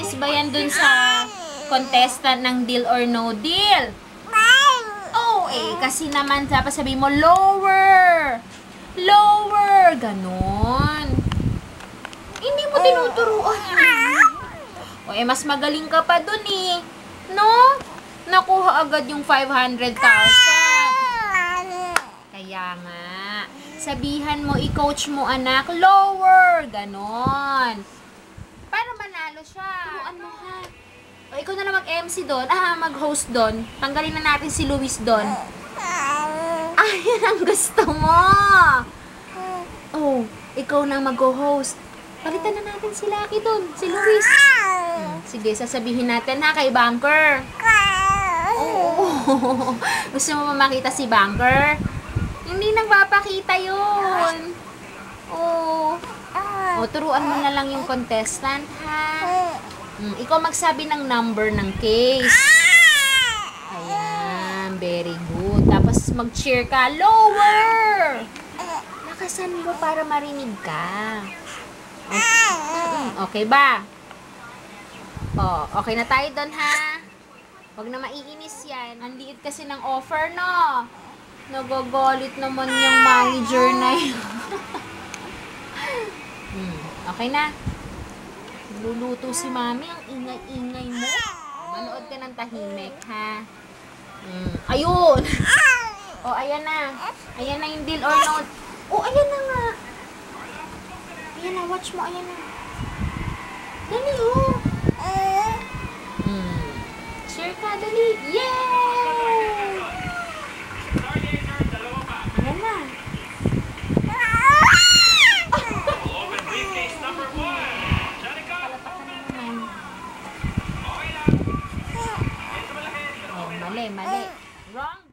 Maiinis ba yan dun sa contestant ng deal or no deal? Oh, eh, kasi naman, dapat sabihin mo, lower! Lower! Ganon. Hindi mo tinuturuan. O, eh, mas magaling ka pa dun eh. No? Nakuha agad yung 500,000. Kaya nga, sabihan mo, i-coach mo anak, lower! Ganon. Para manalo siya. Turuan mo ha. O, ikaw na lang mag-MC doon. Ah, mag-host doon. Tanggalin na natin si Luis doon. Ah, yan ang gusto mo. Oh, ikaw na mag-host. Palitan na natin si Lucky doon. Si Luis. Hmm, Sige, sasabihin natin ha kay Banker. Oo. Gusto mo makita si Banker? Hindi nagpapakita yun. Oo. O, turuan mo na lang yung contestant, ha? Mm, ikaw magsabi ng number ng case. Ayan, very good. Tapos mag-cheer ka, lower! Lakasan mo para marinig ka. Okay, Mm, okay ba? O, okay na tayo doon, ha? Huwag na maiinis yan. Ang liit kasi ng offer, no? Nagagalit naman yung manager na yun. Okay na. Luluto si mami. Ang ingay-ingay mo. Manood ka ng tahimik, ha? Hmm, ayun! O, ayan na. Ayan na yung deal or no. O, ayan na nga. Ayan na, watch mo. Ayan na. Dali, oh. Hmm. Share ka, dali. Yay! Ayan na. Palatakan na naman. Oh, mali, mali. Wrong